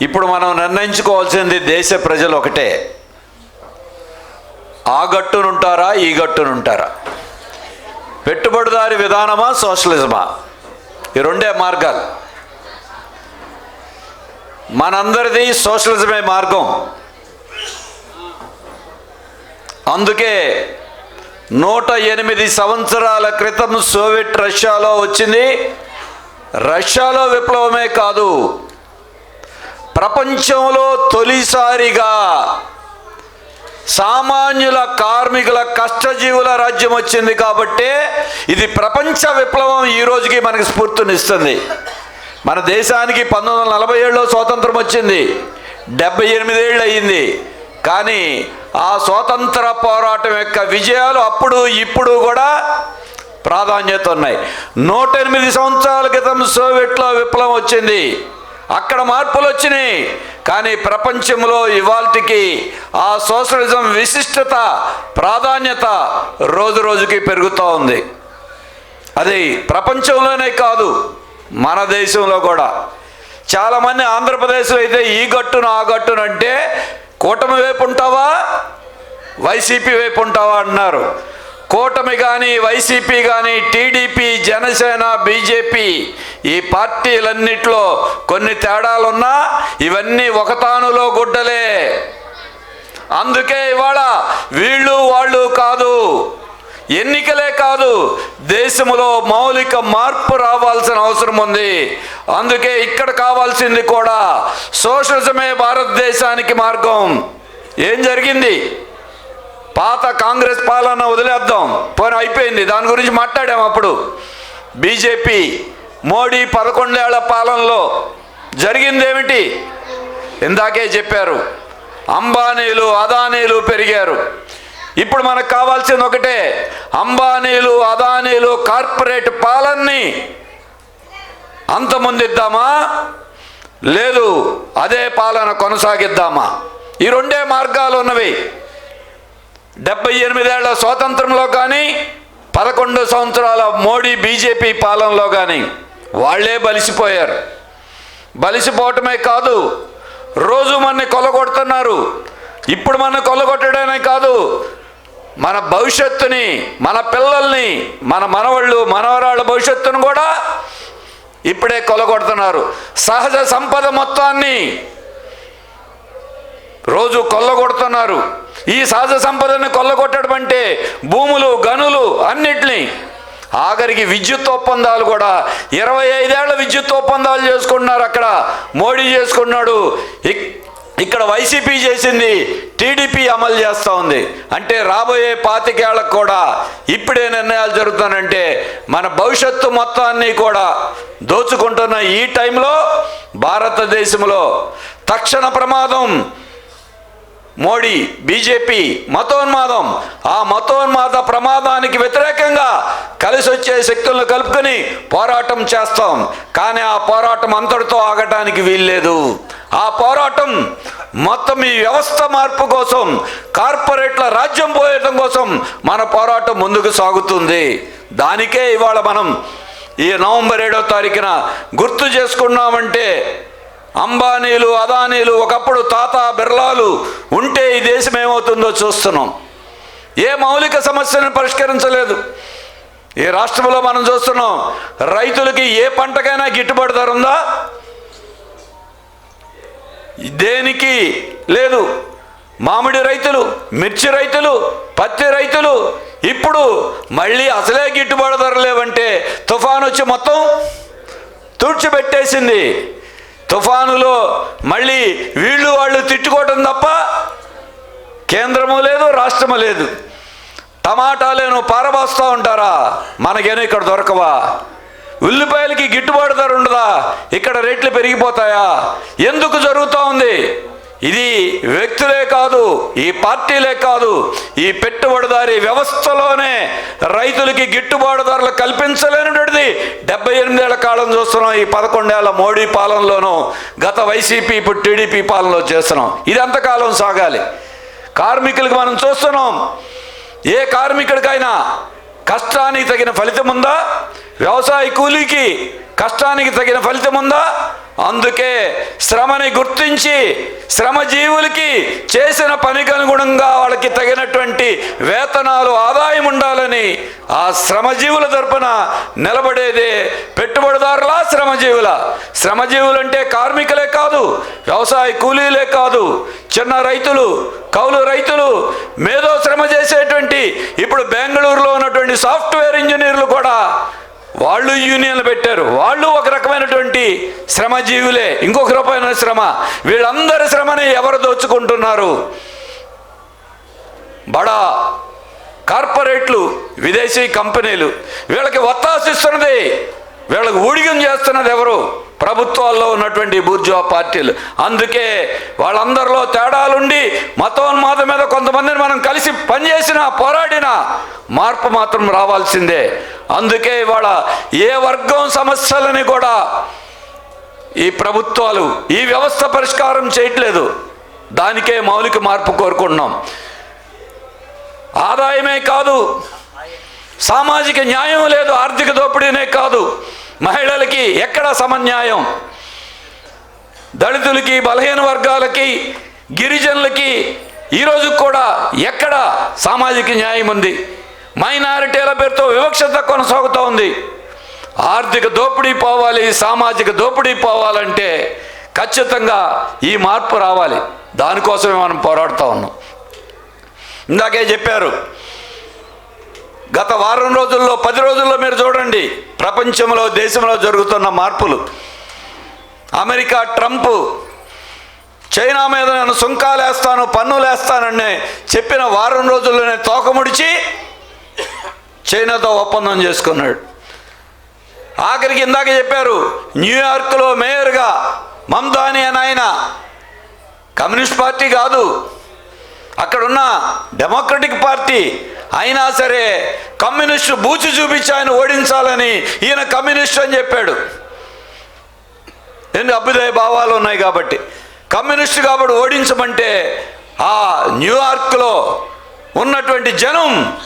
ఇప్పుడు మనం నిర్ణయించుకోవాల్సింది దేశ ప్రజలు ఒకటే. ఆ గట్టునుంటారా ఈ గట్టునుంటారా? పెట్టుబడిదారి విధానమా సోషలిజమా? ఈ రెండే మార్గాలు. మనందరిది సోషలిజమే మార్గం. అందుకే నూట ఎనిమిది సంవత్సరాల క్రితం సోవియట్ రష్యాలో వచ్చింది. రష్యాలో విప్లవమే కాదు ప్రపంచంలో తొలిసారిగా సామాన్యుల కార్మికుల కష్టజీవుల రాజ్యం వచ్చింది కాబట్టి ఇది ప్రపంచ విప్లవం ఈ రోజుకి మనకి స్ఫూర్తినిస్తుంది. మన దేశానికి పంతొమ్మిది వందల నలభై ఏడులో స్వాతంత్రం వచ్చింది. డెబ్బై ఎనిమిదేళ్ళు అయ్యింది. కానీ ఆ స్వాతంత్ర పోరాటం యొక్క విజయాలు అప్పుడు ఇప్పుడు కూడా ప్రాధాన్యత ఉన్నాయి. నూట ఎనిమిది సంవత్సరాల క్రితం సోవియట్లో విప్లవం వచ్చింది. అక్కడ మార్పులు వచ్చినాయి. కానీ ప్రపంచంలో ఇవాల్టికి ఆ సోషలిజం విశిష్టత ప్రాధాన్యత రోజు రోజుకి పెరుగుతూ ఉంది. అది ప్రపంచంలోనే కాదు మన దేశంలో కూడా. చాలామంది ఆంధ్రప్రదేశ్లో అయితే ఈ గట్టున ఆ గట్టున అంటే కూటమి వైపు ఉంటావా వైసీపీ వైపు ఉంటావా అన్నారు కూటమి కానీ వైసీపీ కానీ టీడీపీ జనసేన బీజేపీ ఈ పార్టీలన్నిట్లో కొన్ని తేడాలున్నా ఇవన్నీ ఒకతానులో గుడ్డలే. అందుకే ఇవాళ వీళ్ళు వాళ్ళు కాదు ఎన్నికలే కాదు దేశంలో మౌలిక మార్పు రావాల్సిన అవసరం ఉంది. అందుకే ఇక్కడ కావాల్సింది కూడా సోషలిజమే భారతదేశానికి మార్గం. ఏం జరిగింది? పాత కాంగ్రెస్ పాలన వదిలేద్దాం. పోనీ అయిపోయింది. దాని గురించి మాట్లాడాం అప్పుడు. బీజేపీ మోడీ పదకొండేళ్ళ పాలనలో జరిగిందేమిటి? ఇందాకే చెప్పారు. అంబానీలు అదానీలు పెరిగారు. ఇప్పుడు మనకు కావాల్సింది ఒకటే అంబానీలు అదానీలు కార్పొరేట్ పాలనని అంతమొందిద్దామా? లేదు అదే పాలన కొనసాగిద్దామా? ఈ రెండే మార్గాలు ఉన్నవి. డెబ్బై ఎనిమిదేళ్ళ స్వాతంత్రంలో కానీ పదకొండు సంవత్సరాల మోడీ బీజేపీ పాలనలో కానీ వాళ్ళే బలిసిపోయారు. బలిసిపోవటమే కాదు రోజు మనని కొలగొడుతున్నారు. ఇప్పుడు మన కొల్లగొట్టడమే కాదు మన భవిష్యత్తుని మన పిల్లల్ని మన మనవళ్ళు మనవరాళ్ళ భవిష్యత్తును కూడా ఇప్పుడే కొల్లగొడుతున్నారు సహజ సంపద మొత్తాన్ని రోజు కొల్లగొడుతున్నారు. ఈ సహజ సంపదని కొల్లగొట్టడం అంటే భూములు గనులు అన్నిటినీ ఆఖరికి విద్యుత్ ఒప్పందాలు కూడా ఇరవై ఐదేళ్ళ విద్యుత్ ఒప్పందాలు చేసుకుంటున్నారు అక్కడ. మోడీ చేసుకున్నాడు. ఇక్- ఇక్కడ వైసీపీ చేసింది టీడీపీ అమలు చేస్తూ ఉంది. అంటే రాబోయే పాతికేళ్ళకు కూడా ఇప్పుడే నిర్ణయాలు జరుగుతానంటే మన భవిష్యత్తు మొత్తాన్ని కూడా దోచుకుంటున్న ఈ టైంలో భారతదేశంలో తక్షణ ప్రమాదం మోడీ బీజేపీ మతోన్మాదం. ఆ మతోన్మాద ప్రమాదానికి వ్యతిరేకంగా కలిసి వచ్చే శక్తులను కలుపుకొని పోరాటం చేస్తాం. కానీ ఆ పోరాటం అంతటితో ఆగటానికి వీల్లేదు. ఆ పోరాటం మొత్తం ఈ వ్యవస్థ మార్పు కోసం కార్పొరేట్ల రాజ్యం పోయటం కోసం మన పోరాటం ముందుకు సాగుతుంది. దానికే ఇవాళ మనం ఈ నవంబర్ ఏడో తారీఖున గుర్తు చేసుకున్నామంటే అంబానీలు అదానీలు ఒకప్పుడు తాత బిర్లాలు ఉంటే ఈ దేశం ఏమవుతుందో చూస్తున్నాం. ఏ మౌలిక సమస్యను పరిష్కరించలేదు. ఈ రాష్ట్రంలో మనం చూస్తున్నాం రైతులకి ఏ పంటకైనా గిట్టుబాటు ధర ఉందా? దేనికి? లేదు. మామిడి రైతులు మిర్చి రైతులు పత్తి రైతులు ఇప్పుడు మళ్ళీ అసలే గిట్టుబాటు ధర లేవంటే తుఫాన్ వచ్చి మొత్తం తుడిచిపెట్టేసింది. తుఫానులో మళ్ళీ వీళ్ళు వాళ్ళు తిట్టుకోవటం తప్ప కేంద్రము లేదు రాష్ట్రము లేదు. టమాటాలేను పారబోస్తూ ఉంటారా? మనకేనో ఇక్కడ దొరకవా? ఉల్లిపాయలకి గిట్టుబాటు ధర ఉండదా? ఇక్కడ రేట్లు పెరిగిపోతాయా? ఎందుకు జరుగుతూ ఉంది? ఇది వ్యక్తులే కాదు ఈ పార్టీలే కాదు ఈ పెట్టుబడిదారి వ్యవస్థలోనే రైతులకి గిట్టుబాటు ధరలు కల్పించలేనటువంటిది. డెబ్బై ఎనిమిదేళ్ళ కాలం చూస్తున్నాం ఈ పదకొండేళ్ళ మోడీ పాలనలోనూ గత వైసీపీ ఇప్పుడు టీడీపీ పాలనలో చేస్తున్నాం. ఇది ఎంతకాలం సాగాలి. కార్మికులకు మనం చూస్తున్నాం ఏ కార్మికుడికైనా కష్టానికి తగిన ఫలితం ఉందా? వ్యవసాయ కూలీకి కష్టానికి తగిన ఫలితం ఉందా? అందుకే శ్రమని గుర్తించి శ్రమజీవులకి చేసిన పనికి అనుగుణంగా వాళ్ళకి తగినటువంటి వేతనాలు ఆదాయం ఉండాలని ఆ శ్రమజీవుల తరపున నిలబడేదే పెట్టుబడిదారులా శ్రమజీవుల. శ్రమజీవులు అంటే కార్మికులే కాదు వ్యవసాయ కూలీలే కాదు చిన్న రైతులు కౌలు రైతులు మేధో శ్రమ చేసేటువంటి ఇప్పుడు బెంగళూరులో ఉన్నటువంటి సాఫ్ట్వేర్ ఇంజనీర్లు కూడా వాళ్ళు యూనియన్లు పెట్టారు. వాళ్ళు ఒక రకమైనటువంటి శ్రమజీవులే. ఇంకొక రకమైన శ్రమ. వీళ్ళందరి శ్రమని ఎవరు దోచుకుంటున్నారు? బడా కార్పొరేట్లు విదేశీ కంపెనీలు. వీళ్ళకి ఒత్తాసిస్తున్నది వీళ్ళకి ఊడిగం చేస్తున్నది ఎవరు? ప్రభుత్వాల్లో ఉన్నటువంటి బూర్జువా పార్టీలు. అందుకే వాళ్ళందరిలో తేడాలుండి మతోన్మాదం మీద కొంతమందిని మనం కలిసి పనిచేసినా పోరాడినా మార్పు మాత్రం రావాల్సిందే. అందుకే ఇవాళ ఏ వర్గం సమస్యలని కూడా ఈ ప్రభుత్వాలు ఈ వ్యవస్థ పరిష్కారం చేయట్లేదు. దానికే మౌలిక మార్పు కోరుకుంటున్నాం. ఆదాయమే కాదు సామాజిక న్యాయం లేదు ఆర్థిక దోపిడీనే కాదు. మహిళలకి ఎక్కడ సమన్యాయం? దళితులకి బలహీన వర్గాలకి గిరిజనులకి ఈరోజు కూడా ఎక్కడ సామాజిక న్యాయం ఉంది? మైనారిటీల పేరుతో వివక్షత కొనసాగుతూ ఉంది. ఆర్థిక దోపిడీ పోవాలి సామాజిక దోపిడీ పోవాలంటే ఖచ్చితంగా ఈ మార్పు రావాలి. దానికోసమే మనం పోరాడుతూ ఉన్నాం. ఇందాకే చెప్పారు గత వారం రోజుల్లో పది రోజుల్లో మీరు చూడండి ప్రపంచంలో దేశంలో జరుగుతున్న మార్పులు. అమెరికా ట్రంప్ చైనా మీద నేను సుంకాలు వేస్తాను పన్నులు వేస్తానని చెప్పిన వారం రోజుల్లోనే తోకముడిచి చైనాతో ఒప్పందం చేసుకున్నాడు. ఆఖరికి ఇందాక చెప్పారు న్యూయార్క్లో మేయర్గా మమ్దాని అని ఆయన కమ్యూనిస్ట్ పార్టీ కాదు అక్కడున్న డెమోక్రటిక్ పార్టీ అయినా సరే కమ్యూనిస్టు బూచి చూపించి ఆయన ఓడించాలని ఈయన కమ్యూనిస్ట్ అని చెప్పాడు. ఎన్ని అభ్యుదయ భావాలు ఉన్నాయి కాబట్టి. కమ్యూనిస్ట్ కాబట్టి ఓడించమంటే ఆ న్యూయార్క్లో ఉన్నటువంటి జనం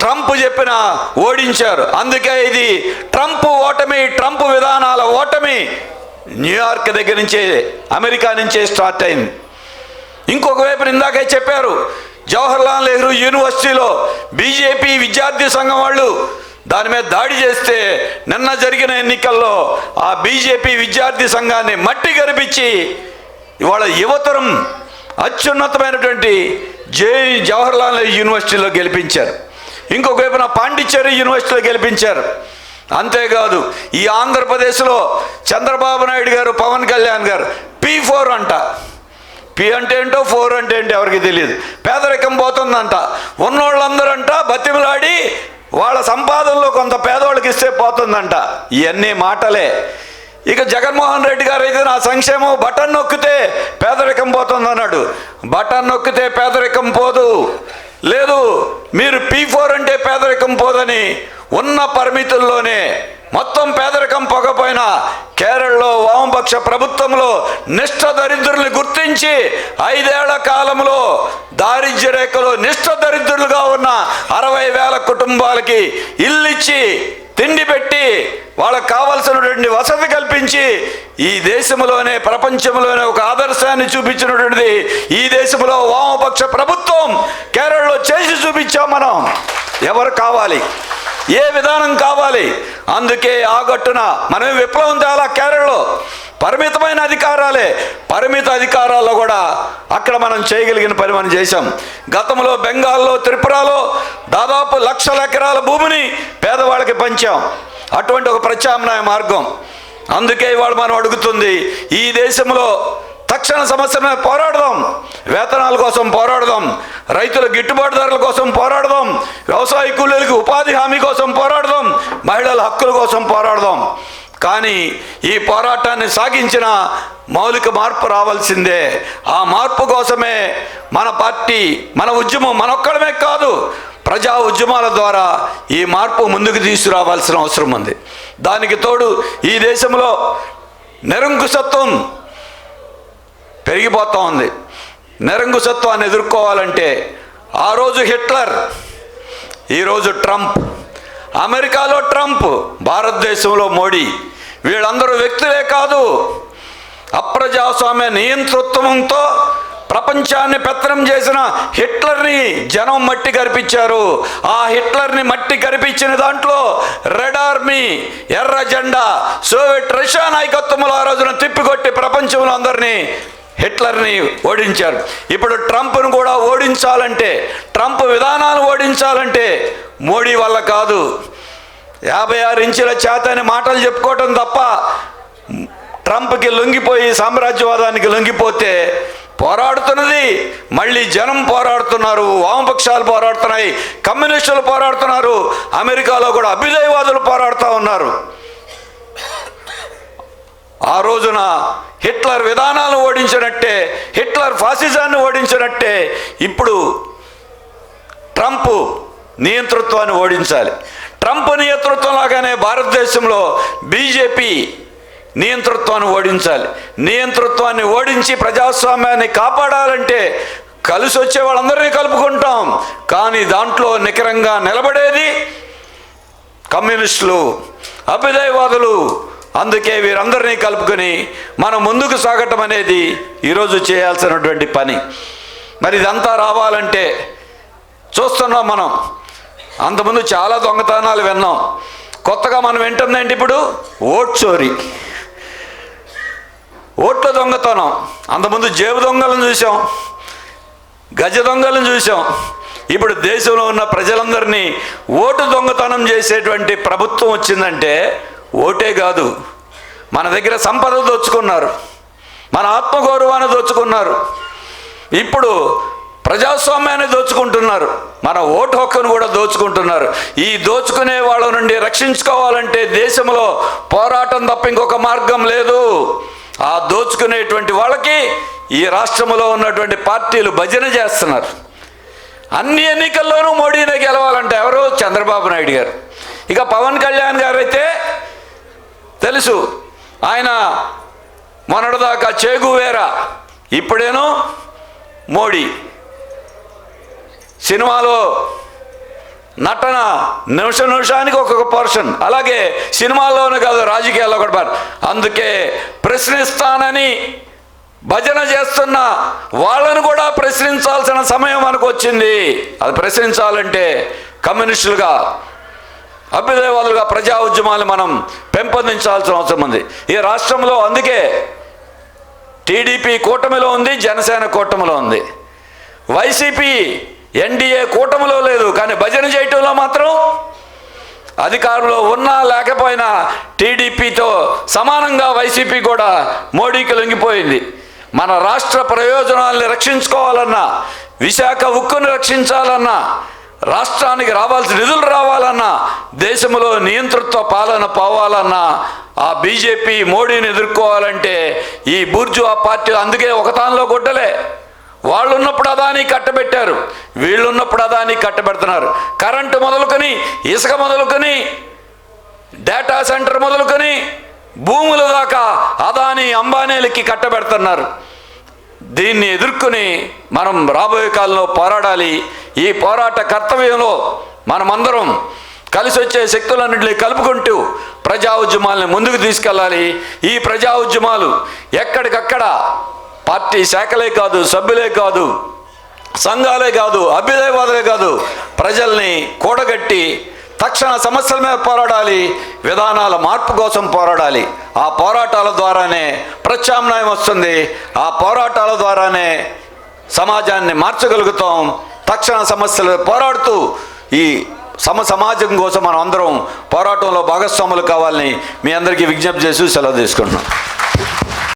ట్రంప్ చెప్పిన ఓడించారు. అందుకే ఇది ట్రంప్ ఓటమి ట్రంప్ విధానాల ఓటమి న్యూయార్క్ దగ్గర నుంచే అమెరికా నుంచే స్టార్ట్ అయింది. ఇంకొక వైపు ఇందాకే చెప్పారు జవహర్లాల్ నెహ్రూ యూనివర్సిటీలో బీజేపీ విద్యార్థి సంఘం వాళ్ళు దాని మీద దాడి చేస్తే నిన్న జరిగిన ఎన్నికల్లో ఆ బీజేపీ విద్యార్థి సంఘాన్ని మట్టి గరిపించి ఇవాళ యువతరం అత్యున్నతమైనటువంటి జే జవహర్లాల్ నెహ్రూ యూనివర్సిటీలో గెలిపించారు. ఇంకొక వైపున పాండిచ్చేరి యూనివర్సిటీలో గెలిపించారు. అంతేకాదు ఈ ఆంధ్రప్రదేశ్లో చంద్రబాబు నాయుడు గారు పవన్ కళ్యాణ్ గారు పీ ఫోర్ అంట. పి అంటే ఏంటో ఫోర్ అంటే ఏంటో ఎవరికి తెలియదు. పేదరికం పోతుందంట. ఉన్నోళ్ళందరంట బతిమలాడి వాళ్ళ సంపాదనలో కొంత పేదవాళ్ళకి ఇస్తే పోతుందంట. ఇవన్నీ మాటలే. ఇక జగన్మోహన్ రెడ్డి గారు అయితే నా సంక్షేమం బటన్ నొక్కితే పేదరికం పోతుందన్నాడు. బటన్ నొక్కితే పేదరికం పోదు. లేదు మీరు పీ ఫోర్ అంటే పేదరికం పోదని ఉన్న పరిమితుల్లోనే మొత్తం పేదరికం పోకపోయినా కేరళలో వామపక్ష ప్రభుత్వంలో నిష్ఠ దరిద్రుల్ని గుర్తించి ఐదేళ్ళ కాలంలో దారిద్ర్య రేఖలో నిష్ఠ దరిద్రులుగా ఉన్న అరవై వేల కుటుంబాలకి ఇల్లిచ్చి తిండి పెట్టి వాళ్ళకు కావలసినటువంటి వసతి కల్పించి ఈ దేశంలోనే ప్రపంచంలోనే ఒక ఆదర్శాన్ని చూపించినటువంటిది ఈ దేశంలో వామపక్ష ప్రభుత్వం కేరళలో చేసి చూపించాం మనం. ఎవరు కావాలి? ఏ విధానం కావాలి? అందుకే ఆ గట్టున మనం విప్లవం తేలా కేరళలో. పరిమితమైన అధికారాలే. పరిమిత అధికారాల్లో కూడా అక్కడ మనం చేయగలిగిన పని మనం చేశాం. గతంలో బెంగాల్లో త్రిపురలో దాదాపు లక్షల ఎకరాల భూమిని పేదవాళ్ళకి పంచాం. అటువంటి ఒక ప్రత్యామ్నాయ మార్గం. అందుకే ఇవాళ మనం అడుగుతుంది ఈ దేశంలో తక్షణ సమస్య మీద పోరాడదాం. వేతనాల కోసం పోరాడదాం. రైతుల గిట్టుబాటు ధరల కోసం పోరాడదాం. వ్యవసాయ కూలీలకు ఉపాధి హామీ కోసం పోరాడదాం. మహిళల హక్కుల కోసం పోరాడదాం. కానీ ఈ పోరాటాన్ని సాగించిన మౌలిక మార్పు రావాల్సిందే. ఆ మార్పు కోసమే మన పార్టీ మన ఉద్యమం మనొక్కడమే కాదు ప్రజా ఉద్యమాల ద్వారా ఈ మార్పు ముందుకు తీసుకురావాల్సిన అవసరం ఉంది. దానికి తోడు ఈ దేశంలో నిరంకుశత్వం పెరిగిపోతూ ఉంది. నిరంకుశత్వాన్ని ఎదుర్కోవాలంటే ఆ రోజు హిట్లర్ ఈరోజు ట్రంప్. అమెరికాలో ట్రంప్ భారతదేశంలో మోడీ. వీళ్ళందరూ వ్యక్తులే కాదు. అప్రజాస్వామ్య నియంతృత్వంతో ప్రపంచాన్ని పెత్తనం చేసిన హిట్లర్ని జనం మట్టి కరిపించారు. ఆ హిట్లర్ని మట్టి కరిపించిన దాంట్లో రెడ్ ఆర్మీ ఎర్ర జెండా సోవియట్ రష్యా నాయకత్వంలో ఆ రోజున తిప్పికొట్టి ప్రపంచంలో అందరినీ హిట్లర్ని ఓడించారు. ఇప్పుడు ట్రంప్ను కూడా ఓడించాలంటే ట్రంప్ విధానాలు ఓడించాలంటే మోడీ వల్ల కాదు. యాభై ఆరు ఇంచుల చేత అని మాటలు చెప్పుకోవటం తప్ప ట్రంప్కి లొంగిపోయి సామ్రాజ్యవాదానికి లొంగిపోతే పోరాడుతున్నది. మళ్ళీ జనం పోరాడుతున్నారు వామపక్షాలు పోరాడుతున్నాయి కమ్యూనిస్టులు పోరాడుతున్నారు అమెరికాలో కూడా అభ్యుదయవాదులు పోరాడుతూ ఉన్నారు. ఆ రోజున హిట్లర్ విధానాలను ఓడించినట్టే హిట్లర్ ఫాసిజాన్ని ఓడించినట్టే ఇప్పుడు ట్రంప్ నియంతృత్వాన్ని ఓడించాలి. ట్రంప్ నియంతృత్వం లాగానే భారతదేశంలో బీజేపీ నియంతృత్వాన్ని ఓడించాలి. నియంతృత్వాన్ని ఓడించి ప్రజాస్వామ్యాన్ని కాపాడాలంటే కలిసి వచ్చే వాళ్ళందరినీ కలుపుకుంటాం. కానీ దాంట్లో నికరంగా నిలబడేది కమ్యూనిస్టులు అభ్యుదయవాదులు. అందుకే వీరందరినీ కలుపుకొని మనం ముందుకు సాగటం అనేది ఈరోజు చేయాల్సినటువంటి పని. మరి ఇదంతా రావాలంటే చూస్తున్నాం మనం. అంతకుముందు చాలా దొంగతనాలు విన్నాం. కొత్తగా మనం వింటుందేంటి ఇప్పుడు? ఓట్ చోరీ. ఓట్ల దొంగతనం. అంతకుముందు జేబు దొంగలను చూసాం. గజ దొంగలను చూసాం. ఇప్పుడు దేశంలో ఉన్న ప్రజలందరినీ ఓటు దొంగతనం చేసేటువంటి ప్రభుత్వం వచ్చిందంటే ఓటే కాదు. మన దగ్గర సంపద దోచుకున్నారు. మన ఆత్మగౌరవాన్ని దోచుకున్నారు. ఇప్పుడు ప్రజాస్వామ్యాన్ని దోచుకుంటున్నారు. మన ఓటు హక్కును కూడా దోచుకుంటున్నారు. ఈ దోచుకునే వాళ్ళ నుండి రక్షించుకోవాలంటే దేశంలో పోరాటం తప్ప ఇంకొక మార్గం లేదు. ఆ దోచుకునేటువంటి వాళ్ళకి ఈ రాష్ట్రంలో ఉన్నటువంటి పార్టీలు భజన చేస్తున్నారు. అన్ని ఎన్నికల్లోనూ మోడీనే గెలవాలంటే ఎవరు? చంద్రబాబు నాయుడు గారు. ఇక పవన్ కళ్యాణ్ గారు అయితే తెలుసు ఆయన మొన్నటిదాకా చేగువేరా ఇప్పుడేనో మోడీ. సినిమాలో నటన నిమిషం నిమిషానికి ఒక్కొక్క పర్సన్ అలాగే సినిమాల్లోనే కాదు రాజకీయాల్లో కూడా అందుకే ప్రశ్నిస్తానని భజన చేస్తున్న వాళ్ళను కూడా ప్రశ్నించాల్సిన సమయం మనకు వచ్చింది. అది ప్రశ్నించాలంటే కమ్యూనిస్టులుగా అభ్యుదయవాదులుగా ప్రజా ఉద్యమాలు మనం పెంపొందించాల్సిన అవసరం ఉంది. ఈ రాష్ట్రంలో అందుకే టీడీపీ కూటమిలో ఉంది జనసేన కూటమిలో ఉంది. వైసీపీ ఎన్డీఏ కూటమిలో లేదు కానీ భజన చేయటంలో మాత్రం అధికారంలో ఉన్నా లేకపోయినా టీడీపీతో సమానంగా వైసీపీ కూడా మోడీకి లొంగిపోయింది. మన రాష్ట్ర ప్రయోజనాల్ని రక్షించుకోవాలన్నా విశాఖ ఉక్కును రక్షించాలన్నా రాష్ట్రానికి రావాల్సిన నిధులు రావాలన్నా దేశంలో నియంతృత్వ పాలన పోవాలన్నా ఆ బీజేపీ మోడీని ఎదుర్కోవాలంటే ఈ బూర్జువా పార్టీ అందుకే ఒకతాన్లో గుడ్డలే. వాళ్ళు ఉన్నప్పుడు అదాని కట్టబెట్టారు. వీళ్ళు ఉన్నప్పుడు అదాని కట్టబెడుతున్నారు. కరెంటు మొదలుకొని ఇసుక మొదలుకొని డేటా సెంటర్ మొదలుకొని భూముల దాకా అదాని అంబానీలకి కట్టబెడుతున్నారు. దీన్ని ఎదుర్కొని మనం రాబోయే కాలంలో పోరాడాలి. ఈ పోరాట కర్తవ్యంలో మనమందరం కలిసి వచ్చే శక్తులన్నింటినీ కలుపుకుంటూ ప్రజా ఉద్యమాలను ముందుకు తీసుకెళ్ళాలి. ఈ ప్రజా ఉద్యమాలు ఎక్కడికక్కడ పార్టీ శాఖలే కాదు సభ్యులే కాదు సంఘాలే కాదు అభ్యుదయవాదులే కాదు ప్రజల్ని కూడగట్టి తక్షణ సమస్యల మీద పోరాడాలి విధానాల మార్పు కోసం పోరాడాలి. ఆ పోరాటాల ద్వారానే ప్రత్యామ్నాయం వస్తుంది. ఆ పోరాటాల ద్వారానే సమాజాన్ని మార్చగలుగుతాం. తక్షణ సమస్యలు పోరాడుతూ ఈ సమ సమాజం కోసం మనం అందరం పోరాటంలో భాగస్వాములు కావాలని మీ అందరికీ విజ్ఞప్తి చేసి సెలవు తీసుకుంటున్నాం.